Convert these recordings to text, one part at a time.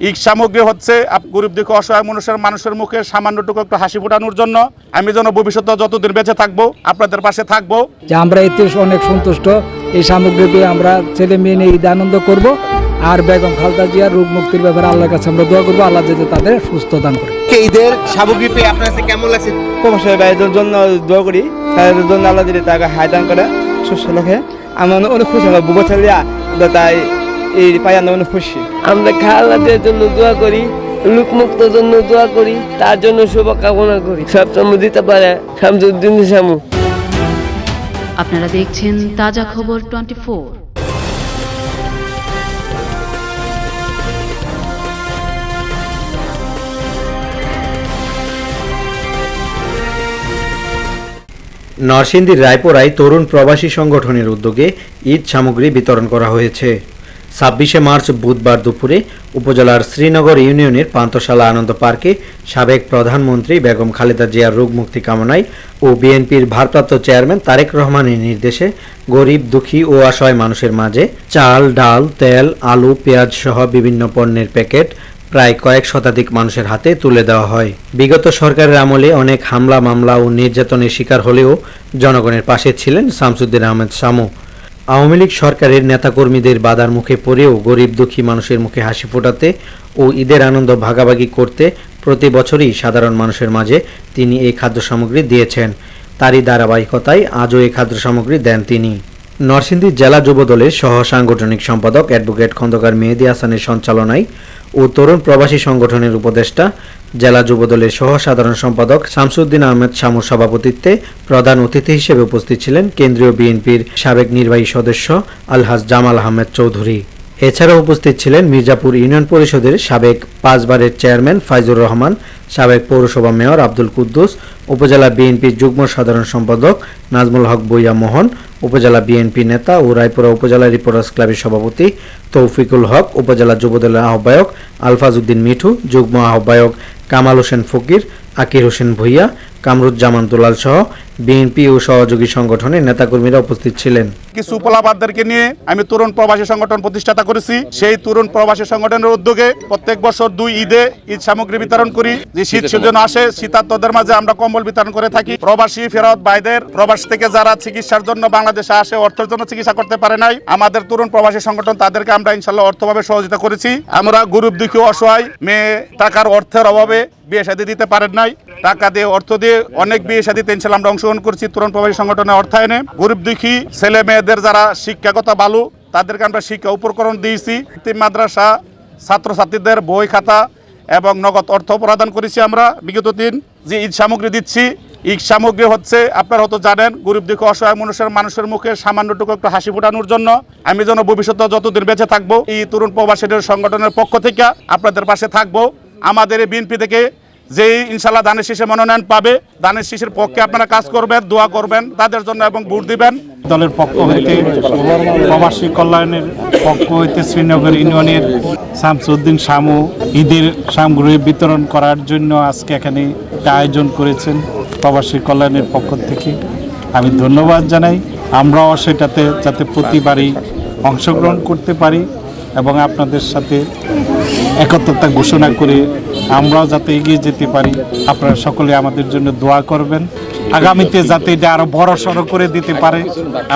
ঈদ সামগ্রী হচ্ছে গরিব দুঃখ অসহায় মানুষের মানুষের মুখে সামান্যটুকু একটু হাসি ফোটানোর জন্য আমি যেন ভবিষ্যতে যতদিন বেঁচে থাকব আপনাদের পাশে থাকব। যে আমরা এতে অনেক সন্তুষ্ট এই সামগ্রী পেয়ে আমরা ছেলে মেয়ে নিয়ে ঈদ আনন্দ করব। আর বেগম খালদা জিয়ার রোগ মুক্তির ব্যাপারে আল্লাহর কাছে আমরা দোয়া করব আল্লাহ যাতে তাদের সুস্থ দান করে। ঈদের সামগ্রী পেয়ে আপনার কাছে কেমন লাগছে? ভাইদের জন্য দোয়া করি। তাদের জন্য আল্লাহ দিলে তাকে হাইদান করে সুস্থ লোকে আমরা অনেক খুশি আমরা বুবো চালিয়া তাই এই পাই আমরা অনেক খুশি। আমরা খালাদের জন্য দোয়া করি লোকমুক্ত জন্য দোয়া করি তার জন্য শুভকামনা করি। সব সময় দিতে পারে শামসুদ্দিন শামু। আপনারা দেখছেন তাজা খবর টোয়েন্টি নরসিংদীর রায়পুরায় তরুণ প্রবাসী সংগঠনের উদ্যোগে ঈদ সামগ্রী বিতরণ করা হয়েছে। ছাব্বিশে মার্চ বুধবার দুপুরে উপজেলার শ্রীনগর ইউনিয়নের পান্তশালা আনন্দ পার্কে সাবেক প্রধানমন্ত্রী বেগম খালেদা জিয়ার রোগ মুক্তি কামনায় ও বিএনপির ভারপ্রাপ্ত চেয়ারম্যান তারেক রহমানের নির্দেশে গরিব, দুঃখী ও অসহায় মানুষের মাঝে চাল, ডাল, তেল, আলু, পেঁয়াজ সহ বিভিন্ন পণ্যের প্যাকেট প্রায় কয়েক শতাধিক মানুষের হাতে তুলে দেওয়া হয়। বিগত সরকারের আমলে অনেক হামলা, মামলা ও নির্যাতনের শিকার হলেও জনগণের পাশে ছিলেন শামসুদ্দিন আহমেদ শামু। আওয়ামী লীগ সরকারের নেতাকর্মীদের বাধার মুখে পড়েও গরিব দুঃখী মানুষের মুখে হাসি ফোটাতে ও ঈদের আনন্দ ভাগাভাগি করতে প্রতি বছরই সাধারণ মানুষের মাঝে তিনি এই খাদ্য সামগ্রী দিয়েছেন। তারই ধারাবাহিকতায় আজও এই খাদ্য সামগ্রী দেন তিনি। নরসিংদী জেলা যুব দলের সহ সাংগঠনিক সম্পাদক অ্যাডভোকেট খন্দকার মেহেদি হাসানের সঞ্চালনায় ও তরুণ প্রবাসী সংগঠনের উপদেষ্টা জেলা যুবদলের সহ সাধারণ সম্পাদক শামসুদ্দিন আহমেদ শামুর সভাপতিত্বে প্রধান অতিথি হিসেবে উপস্থিত ছিলেন কেন্দ্রীয় বিএনপির সাবেক নির্বাহী সদস্য আলহাজ জামাল আহমেদ চৌধুরী। এছাড়াও উপস্থিত ছিলেন মির্জাপুর ইউনিয়ন পরিষদের সাবেক পাঁচবারের চেয়ারম্যান ফাইজুর রহমান, সাবেক পৌরসভা মেয়র আব্দুল কুদ্দুস, উপজেলা বিএনপির যুগ্ম সাধারণ সম্পাদক নাজমুল হক বইয়া মোহন, উপজেলা বিএনপি নেতা ও রায়পুরা উপজেলা রিপোর্টার্স ক্লাবের সভাপতি তৌফিকুল হক, উপজেলা যুবদলের আহ্বায়ক আলফাজ উদ্দিন মিঠু, যুগ্ম আহ্বায়ক কামাল হোসেন ফকির আকির হোসেন ভুইয়া কামরুজ্জামান দুলাল সহ বিএনপি ও সহযোগী সংগঠনের নেতাকর্মীরা উপস্থিত ছিলেন। কিছু উপলাবাদদেরকে নিয়ে আমি তরুণ প্রবাসী সংগঠন প্রতিষ্ঠাতা করেছি। সেই তরুণ প্রবাসী সংগঠনের উদ্যোগে প্রত্যেক বছর দুই ঈদে ঈদ সামগ্রী বিতরণ করি। যে শীত সিজন আসে শীতার্তদের মাঝে আমরা কম্বল বিতরণ করে থাকি। প্রবাসী ফেরত বাইদের প্রবাস থেকে যারা চিকিৎসার জন্য বাংলাদেশে আসে অর্থের জন্য চিকিৎসা করতে পারে নাই আমাদের তরুণ প্রবাসী সংগঠন তাদেরকে আমরা ইনশাল্লাহ অর্থভাবে সহযোগিতা করেছি। আমরা গরিব দুঃখী অসহায় মেয়ে টাকার অর্থের অভাবে বিয়ে শাদী দিতে পারেন নাই টাকা দিয়ে অর্থ দিয়ে অনেক বিয়ে শাদীতে ইনশাল্লাহ আমরা অংশগ্রহণ করছি তরুণ প্রবাসী সংগঠনের অর্থায়নে। গরিব দুঃখী ছেলে মেয়েদের যারা শিক্ষাগত বালু, তাদেরকে আমরা শিক্ষা উপকরণ দিয়েছি। মাদ্রাসা, ছাত্রছাত্রীদের বই খাতা এবং নগদ অর্থ প্রদান করেছি আমরা। বিগত দিন যে ঈদ সামগ্রী দিচ্ছি, ঈদ সামগ্রী হচ্ছে, আপনারা হয়তো জানেন, গরিব দুঃখ অসহায় মানুষের মানুষের মুখে সামান্যটুকু একটু হাসি ফোটানোর জন্য আমি যেন ভবিষ্যতে যতদিন বেঁচে থাকব, এই তরুণ প্রবাসীদের সংগঠনের পক্ষ থেকে আপনাদের পাশে থাকব। আমাদের এই বিএনপি থেকে যেই ইনশাল্লাহ দানের শীষে মনোনয়ন পাবে, দানের শীষের পক্ষে আপনারা কাজ করবেন, দোয়া করবেন, তাদের জন্য এবং ভোট দিবেন। দলের পক্ষ হইতে প্রবাসী কল্যাণের পক্ষ হইতে শ্রীনগর ইউনিয়নের শামসুদ্দিন শামু ঈদের সামগ্রী বিতরণ করার জন্য আজকে এখানে আয়োজন করেছেন প্রবাসী কল্যাণের পক্ষ থেকে। আমি ধন্যবাদ জানাই। আমরাও সেটাতে যাতে প্রতিবারই অংশগ্রহণ করতে পারি এবং আপনাদের সাথে একত্রতা ঘোষণা করে আমরাও যাতে এগিয়ে যেতে পারি। আপনারা সকলে আমাদের জন্য দোয়া করবেন। আগামীতে যাতে এটা আরও বড় সড়ো করে দিতে পারে,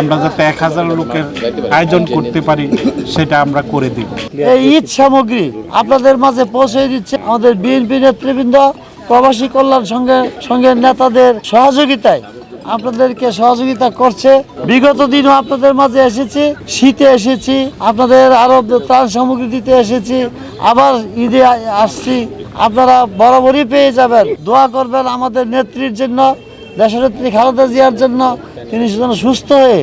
আমরা যাতে এক হাজার লোকের আয়োজন করতে পারি, সেটা আমরা করে দিব। এই ঈদ সামগ্রী আপনাদের মাঝে পৌঁছে দিচ্ছে আমাদের বিএনপি নেতৃবৃন্দ, প্রবাসী কল্যাণ সঙ্গে সঙ্গে নেতাদের সহযোগিতায়। আপনাদেরকে সহযোগিতা করছে। বিগত দিনও আপনাদের মাঝে এসেছি শীতে এসেছি আপনাদের আরও ত্রাণ সামগ্রী দিতে এসেছি আবার ঈদে আসছি। আপনারা বরাবরই পেয়ে যাবেন। দোয়া করবেন আমাদের নেত্রীর জন্য দেশনেত্রী খালেদা জিয়ার জন্য তিনি যেন সুস্থ হয়ে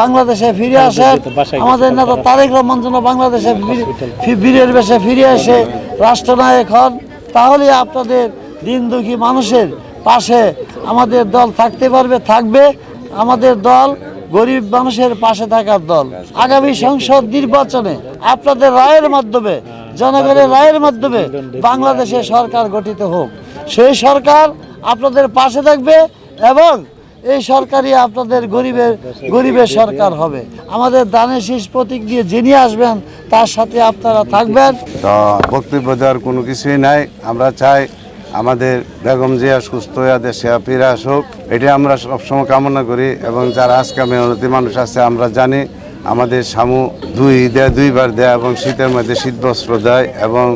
বাংলাদেশে ফিরে আসেন। আমাদের নেতা তারেক রহমান যেন বাংলাদেশে বীরের বেশে ফিরে এসে রাষ্ট্রনায়ক হন তাহলে আপনাদের দিন দুঃখী মানুষের পাশে আমাদের দল থাকতে পারবে, থাকবে। আমাদের দল গরিব মানুষের পাশে থাকার দল। আগামী সংসদ নির্বাচনে আপনাদের রায়ের মাধ্যমে, জনগণের রায়ের মাধ্যমে বাংলাদেশে সরকার গঠিত হোক। সেই সরকার আপনাদের পাশে থাকবে এবং এই সরকারই আপনাদের গরিবের গরিবের সরকার হবে। আমাদের দানের শীষ প্রতীক দিয়ে যিনি আসবেন, তার সাথে আপনারা থাকবেন। বক্তব্য দেওয়ার কোনো কিছুই নাই। আমরা চাই আমাদের বেগম জিয়া সুস্থ হয়ে দেশে ফিরে আসুক, এটি আমরা সবসময় কামনা করি এবং যারা আজকে মেহনতি মানুষ আছে, আমরা জানি আমাদের সামু দুই দেয় দুইবার দেয় এবং শীতের মধ্যে শীত বস্ত্র দেয় এবং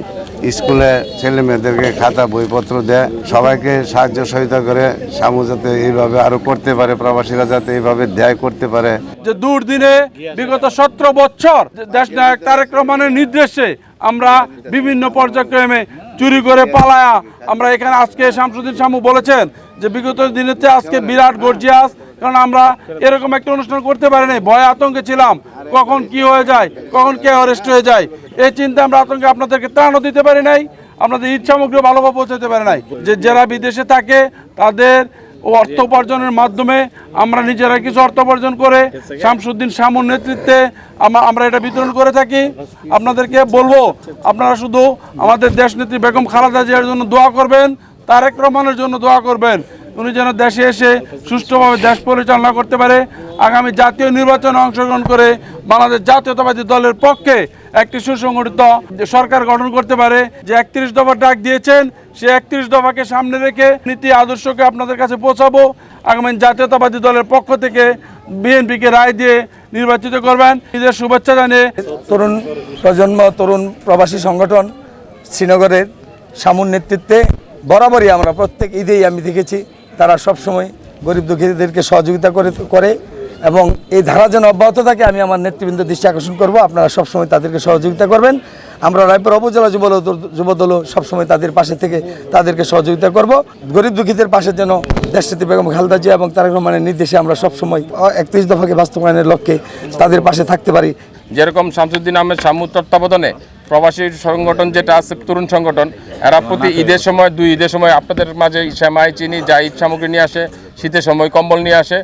স্কুলে ছেলে মেয়েদেরকে খাতা, বইপত্র দেয়। সবাইকে সাহায্য সহায়তা করে সামু যাতে এইভাবে আরও করতে পারে, প্রবাসীরা যাতে এইভাবে দেয় করতে পারে। যে দুর্দিনে বিগত সতেরো বছর দেশ নায়ক তারেক রহমানের নির্দেশে আমরা বিভিন্ন পর্যায়ক্রমে চুরি করে পালায়া। আমরা এখানে আজকে শামসুদ্দিন শামু বলেছেন যে বিগত দিনেতে আজকে বিরাট গর্জিয়াস। কারণ আমরা এরকম একটা অনুষ্ঠান করতে পারি নাই ভয় আতঙ্কে ছিলাম। কখন কি হয়ে যায়, কখন কে অ্যারেস্ট হয়ে যায়, এই চিন্তা আমরা আতঙ্কে আপনাদেরকে ত্রাণও দিতে পারি নাই। আপনাদের ঈদ সামগ্রী ভালোভাবে পৌঁছাতে পারে নাই। যে যারা বিদেশে থাকে, তাদের অর্থ উপার্জনের মাধ্যমে আমরা নিজেরা কিছু অর্থ উপার্জন করে শামসুদ্দিন শামুর নেতৃত্বে আমরা এটা বিতরণ করে থাকি। আপনাদেরকে বলব, আপনারা শুধু আমাদের দেশ নেত্রী বেগম খালেদা জিয়ার জন্য দোয়া করবেন, তারেক রহমানের জন্য দোয়া করবেন। উনি যেন দেশে এসে সুষ্ঠুভাবে দেশ পরিচালনা করতে পারে। আগামী জাতীয় নির্বাচনে অংশগ্রহণ করে বাংলাদেশ জাতীয়তাবাদী দলের পক্ষে একটি সুসংগঠিত সরকার গঠন করতে পারে। যে একত্রিশ দফা ডাক দিয়েছেন, সে একত্রিশ দফাকে সামনে রেখে নীতি আদর্শকে আপনাদের কাছে পৌঁছাবো। আগামী জাতীয়তাবাদী দলের পক্ষ থেকে বিএনপিকে রায় দিয়ে নির্বাচিত করবেন। নিজের শুভেচ্ছা জানিয়ে তরুণ প্রজন্ম, তরুণ প্রবাসী সংগঠন শ্রীনগরের সামুর নেতৃত্বে বরাবরই আমরা প্রত্যেক ঈদেই আমি দেখেছি। তারা সবসময় গরিব দুঃখীদেরকে সহযোগিতা করে করে এবং এই ধারা যেন অব্যাহত থাকে, আমি আমার নেতৃবৃন্দ দৃষ্টি আকর্ষণ করব। আপনারা সবসময় তাদেরকে সহযোগিতা করবেন। আমরা রায়পুর উপজেলা যুব যুবদলও সবসময় তাদের পাশে থেকে তাদেরকে সহযোগিতা করব। গরিব দুঃখীদের পাশে যেন দেশটি বেগম খালেদা জিয়া এবং তারেক রহমানের নির্দেশে আমরা সবসময় একত্রিশ দফাকে বাস্তবায়নের লক্ষ্যে তাদের পাশে থাকতে পারি। যেরকম শামসুদ্দিন আহমেদ শামু তত্ত্বাবধানে প্রবাসী সংগঠন যেটা আছে তরুণ সংগঠন এরা প্রতি ঈদের সময় দুই ঈদের সময় আপনাদের মাঝে সেমাই চিনি যা ঈদ সামগ্রী নিয়ে আসে শীতের সময় কম্বল নিয়ে আসে।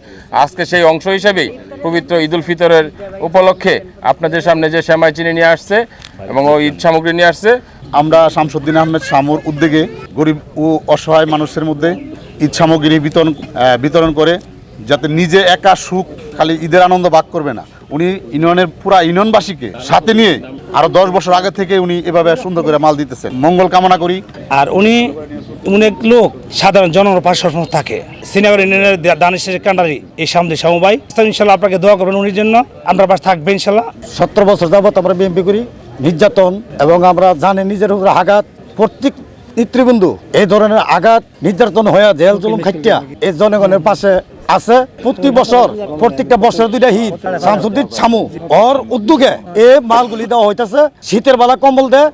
আজকে সেই অংশ হিসেবেই পবিত্র ঈদুল ফিতরের উপলক্ষে আপনাদের সামনে যে সেমাই চিনি নিয়ে আসছে এবং ওই ঈদ সামগ্রী নিয়ে আসছে। আমরা শামসুদ্দিন আহমেদ শামুর উদ্যোগে গরিব ও অসহায় মানুষের মধ্যে ঈদ সামগ্রী বিতরণ বিতরণ করে যাতে নিজে একা সুখ খালি ঈদের আনন্দ ভাগ করবে না। উনি ইউনিয়নের পুরা ইউনিয়নবাসীকে সাথে নিয়ে আরও দশ বছর আগে থেকে উনি এভাবে সুন্দর করে মাল দিতেছেন। মঙ্গল কামনা করি। আর উনি অনেক লোক সাধারণ জনগণের পাশে সবসময় থাকে। শ্রীনগর ইউনিয়নের দানিশের কান্ডারি এই সামনে সমবাই ইনশাল্লাহ আপনাকে দোয়া করবেন উনির জন্য। আমরা পাশে থাকবে ইনশাল্লাহ। সতেরো বছর যাবত আমরা বিএমপি করি নির্যাতন এবং আমরা জানি নিজের উপরে আঘাত। প্রত্যেক নেতৃবৃন্দু এই ধরনের আঘাত নির্যাতন হয়ে জেল জুলুম খাইটিয়া এই জনগণের পাশে আছে প্রতি বছর, প্রত্যেকটা বছর দুইটা হিট। শামসুদ্দিন ছামু ওর উদ্যোগে এ মালগুলি দেওয়া হইতেছে। শীতের বেলা কম্বল দেয়।